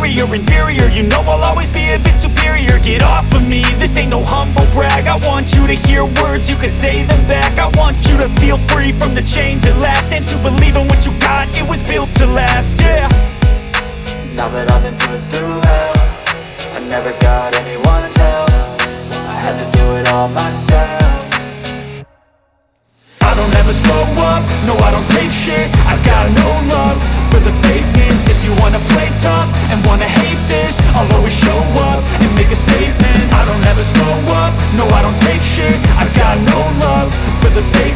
fake exterior Inferior, you know I'll always be a bit superior. Get off of me, this ain't no humble brag. I want you to hear words, you can say them back. I want you to feel free from the chains at last And to believe in what you got, it was built to last, yeah. Now that I've been put through hell I never got anyone's help. I had to do it all myself. I don't ever slow up, no I don't take shit. I got no love for the fakeness and wanna hate this I'll always show up and make a statement. I don't ever slow up, no I don't take shit. I've got no love for the you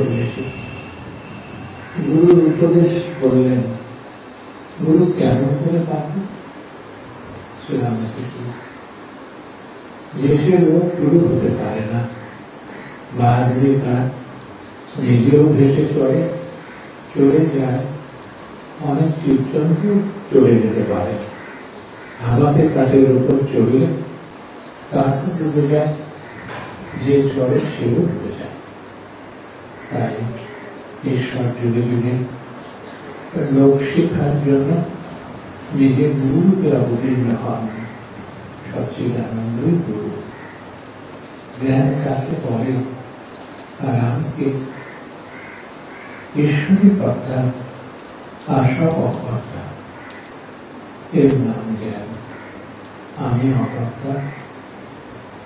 চলে গুরুর উপদেশ বললেন, গুরু কেন করে পাবে শ্রীরামকৃষ্ণ, যে লোক গুরু হতে পারে না বাহাদুরি তার নিজেও ভেসে চলে চলে যায়, অনেক জীবজন্তু চলে যেতে পারে। হাওয়াতে কাঠের উপর চড়লে কাঠও ডুবে যায়, যে চড়ে সেও ডুবে যায়। তাই ঈশ্বর যুগে যুগে লোক শিক্ষার জন্য নিজের গুরুকে অবতীর্ণ হন, সচ্চিদানন্দই গুরু। জ্ঞান কাকে বলে? আর ঈশ্বরী কর্তা আশা অকর্তা। এর নাম জ্ঞান। আমি অকর্তা।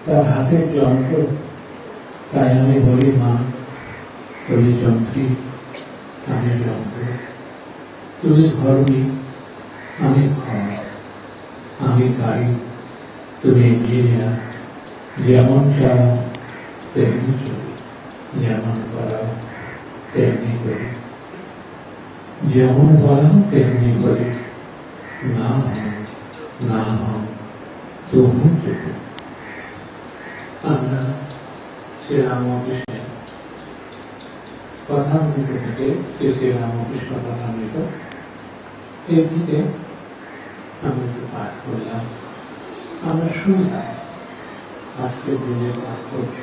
তার হাতের যন্ত্র, তাই আমি বলি মা। তুমি যন্ত্রী আমি যন্ত্র তুমি ধর্মী আমি ঘর আমি গাড়ি তুমি ইঞ্জিনিয়ার যেমন চাও তেমনি চলি যেমন করাও তেমনি করি যেমন বলাও তেমনি করি না হও না হও তবু চলি আমরা কথামৃত থেকে শ্রী শ্রীরামকৃষ্ণ কথামৃত এর থেকে আমি একটু পাঠ করলাম। আমরা শুনলাম আজকের দিনের তাৎপর্য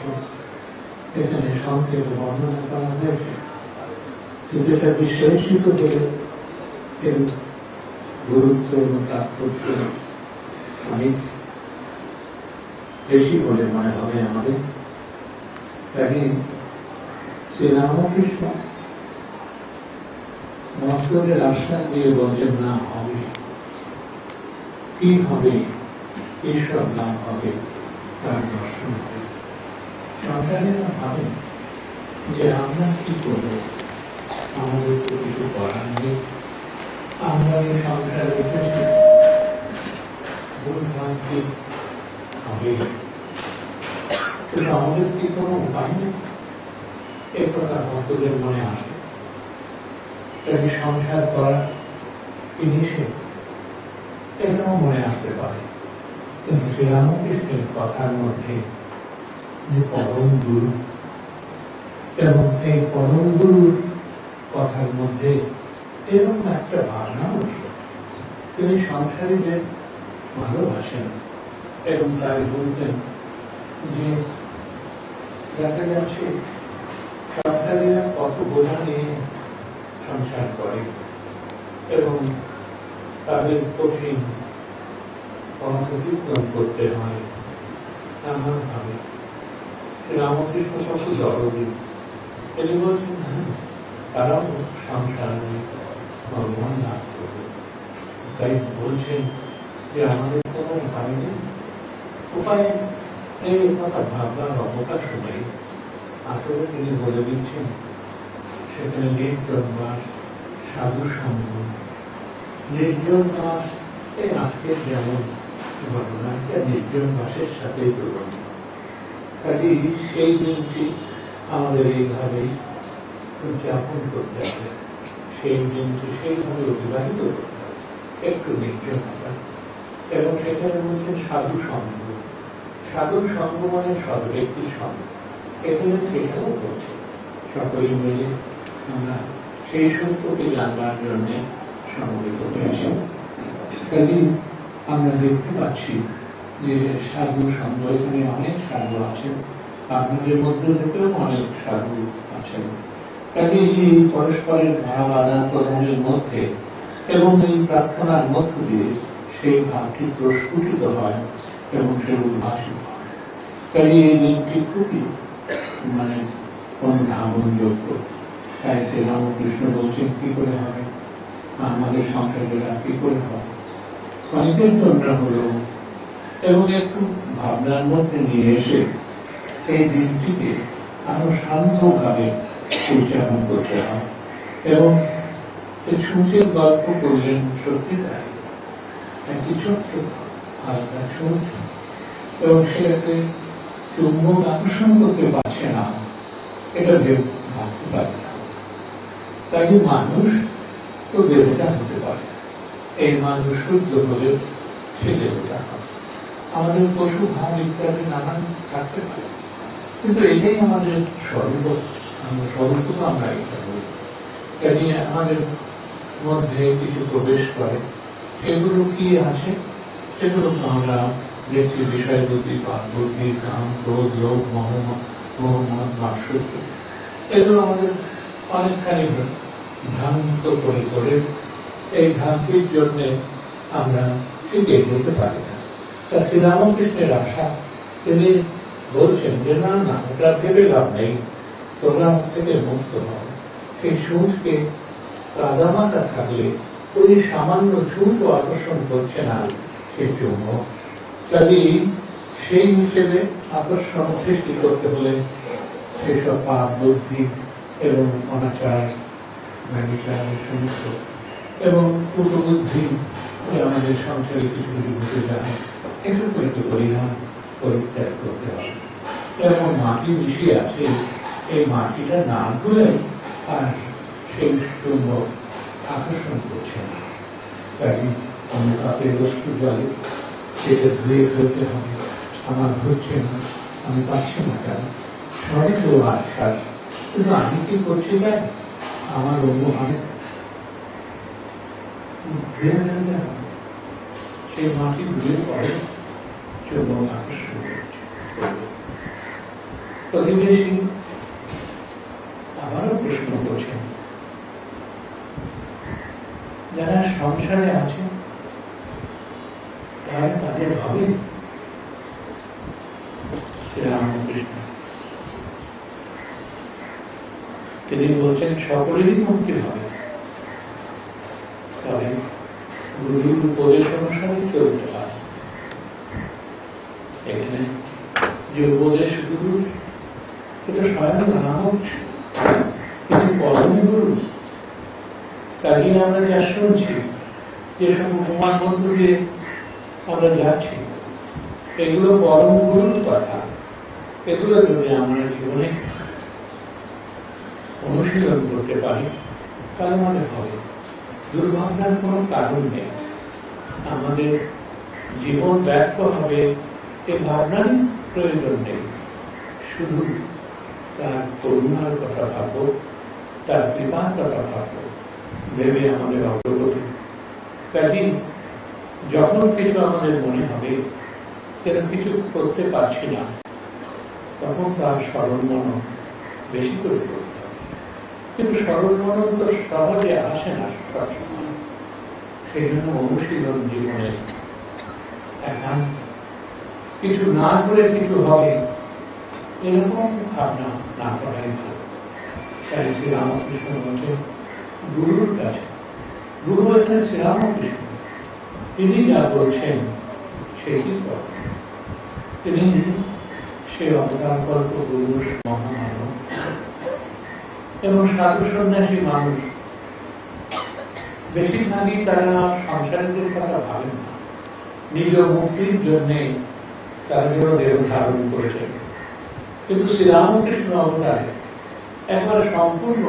এখানে সংক্ষেপে বর্ণনা করা হয়েছে এটা বিশ্লেষিত করে এর গুরুত্ব এবং তাৎপর্য অনেক বেশি বলে মনে হবে আমাদের। শ্রীরামকৃষ্ণ ভক্তদের আশ্বাস দিয়ে বলছেন, না হবে। কি হবে? ঈশ্বর লাভ হবে? তার দর্শন হবে। সংসারীরা ভাবে যে আমরা কি করব? আমাদের তো কিছু করার নেই। আমরা এই সংসারে এসেছি ভুল ভাবছি হবে। আমাদের কি কোনো উপায় নেই? এ কথা ভক্তদের মনে আসে তাই সংসার করা নিষেধ? এটাও মনে আসতে পারে। কিন্তু শ্রীরামকৃষ্ণের কথার মধ্যে যে পরম গুরু এবং এই পরম গুরুর কথার মধ্যে এরকম একটা ভাবনাও ছিল তিনি সংসারীদের ভালোবাসেন এবং তাই বলতেন যে, দেখা যাচ্ছে সংসারীরা কত বোঝা নিয়ে সংসার করে এবং তাদের কঠিন অতিক্রম করতে হয় নানানভাবে। রামকৃষ্ণ কত দরদি তিনি বলছেন হ্যাঁ তারাও সংসার নিয়ে ভগবান লাভ করবে। তাই বলছেন, যে আমাদের কোনো উপায় নেই। উপায় এই কথা ভাববার অবকাশ নেই। আসলে তিনি বলে দিচ্ছেন, সেখানে নির্জন মাস সাধু সঙ্গ নির্জন মাস এই আজকের যেমন ঘটনা এটা নির্জন মাসের সাথেই তুলনা। কাজে সেই দিনটি আমাদের এইভাবেই উদযাপন করতে হবে। সেই দিনটি সেইভাবে অতিবাহিত করতে হবে। একটু নির্জনতা এবং সেখানে বলছেন সাধু সঙ্গ সাধু সঙ্গ মানে সদ ব্যক্তির সঙ্গ এখানে সেখানেও বলছে সকলে মিলে আমরা সেই সত্যকে জানবার জন্য সমবেত হয়েছি কাজে আমরা দেখতে পাচ্ছি যে সাধু সঙ্গ এখানে অনেক সাধু আছেন আপনাদের মধ্যে থেকেও অনেক সাধু আছেন। কাজে এই পরস্পরের ভাব আদান প্রদানের মধ্যে এবং এই প্রার্থনার মধ্য দিয়ে সেই ভাবটি প্রস্ফুটিত হয় এবং সে উদ্ভাসিত হয়। কাজে এই দিনটি খুবই মানে অনুধাবনযোগ্য তাই শ্রী রামকৃষ্ণ বলছেন, কি করে হবে? আমাদের সংসারেরা কি করে হবে? অনেকের জন্য হলো। এবং একটু ভাবনার মধ্যে নিয়ে এসে এই দিনটিকে আরও শান্তভাবে উদযাপন করতে হয়। এবং সূর্যের গল্প করলেন সত্যি তাই। একটি ছোট্ট হালকা ছোট এবং সেটাকে চুম্বক আকর্ষণ করতে পারছে না। এটা ভেবে ভাবতে পারে না। তাই মানুষ তো দেবতা হতে পারে। এই মানুষ সূর্য হলে সে দেবতা হয় আমাদের পশু ভাব ইত্যাদি নানান থাকতে পারে। কিন্তু এটাই আমাদের সর্ব সর্বপ্রথম আমরা এটা বলি। কাজে আমাদের মধ্যে কিছু প্রবেশ করে। সেগুলো কি আছে? সেগুলো আমরা দেখছি বিষয় বুদ্ধি পাপ বুদ্ধি কাম ক্রোধ, লোভ মোহাম্মদ মোহাম্মদ এগুলো আমাদের অনেকখানি ভ্রান্ত করে তোলে। এই ভ্রান্তির জন্যে আমরা ঠিক এগোতে পারি না। তা শ্রীরামকৃষ্ণের আশা, তিনি বলছেন যে, না না ওটা ভেবে লাভ নেই। তোমরা থেকে মুক্ত হও। সেই সুচকে কাদামাটা থাকলে, ওই সামান্য ছুটও আকর্ষণ করছে না। সে চুম্বক কাজেই সেই হিসেবে আকর্ষণ সৃষ্টি করতে হলে সেসব পাপ, বুদ্ধি এবং অনাচার ব্যবচার সমস্ত এবং কুটবুদ্ধি আমাদের সংসারে কিছু কিছু ঘটে যায়। এসব একটু পরিহার পরিত্যাগ করতে হবে। এবং মাটি মিশিয়ে আছে, এই মাটিটা না ধুলে আর সেই চুম্বক আকর্ষণ করছে না। তাই আমি তাতে বস্তু জলে সেটা ধুয়ে ফেলতে হবে। আমার হচ্ছে না, আমি পাচ্ছি না কেন? সবই তো আশ্বাস। কিন্তু আমি কি করছি তাই আমার অন্য অনেক হবে। সেই মাটি ধুয়ে চুম্বক আকর্ষণ প্রতিবেশী আবারও প্রশ্ন করছেন যারা সংসারে আছে তারা ভাবে শ্রীরামকৃষ্ণ তিনি বলছেন, সকলেরই মুক্তি হবে। তবে গুরুর উপদেশ অনুসারে চলতে হয় এখানে যে উপদেশ গুরু এটা স্বয়ং রামক তিনি পরম গুরু কাজে আমরা যা শুনছি যেসব উপমান মধ্য দিয়ে আমরা যাচ্ছি এগুলো পরম গুরুর কথা। এগুলো যদি আমরা জীবনে অনুশীলন করতে পারি, তাহলে মনে হবে দুর্ভাবনার কোনো কারণ নেই। আমাদের জীবন ব্যর্থ হবে এ ভাবনার প্রয়োজন নেই। শুধু তার করুণার কথা ভাবো, তার কৃপার কথা ভাবো, ভেবে আমাদের অগ্রগতি। কাজী যখন কিছু আমাদের মনে হবে যেন কিছু করতে পারছি না, তখন তার মনন বেশি করে করতে হবে। কিন্তু স্মরণ মনন তো সহজে আসে না সবসময় সেই জন্য অনুশীলন জীবনে একান্ত। কিছু না করে কিছু হবে, এরকম ভাবনা না করাই ভালো। তাই শ্রীরামকৃষ্ণ বলছেন, গুরুর কাছে, গুরু এখানে শ্রীরামকৃষ্ণ। তিনি যা বলছেন, সেটি তিনি সে অবতার কল্প গুরু মহামানব। এবং সাধু সন্ন্যাসী মানুষ, বেশিরভাগই তারা সংসারের কথা ভাবেন না। নিজ মুক্তির জন্যে তারা যেন দেহ ধারণ করেছেন। কিন্তু শ্রীরামকৃষ্ণ অবতারে একবার সম্পূর্ণ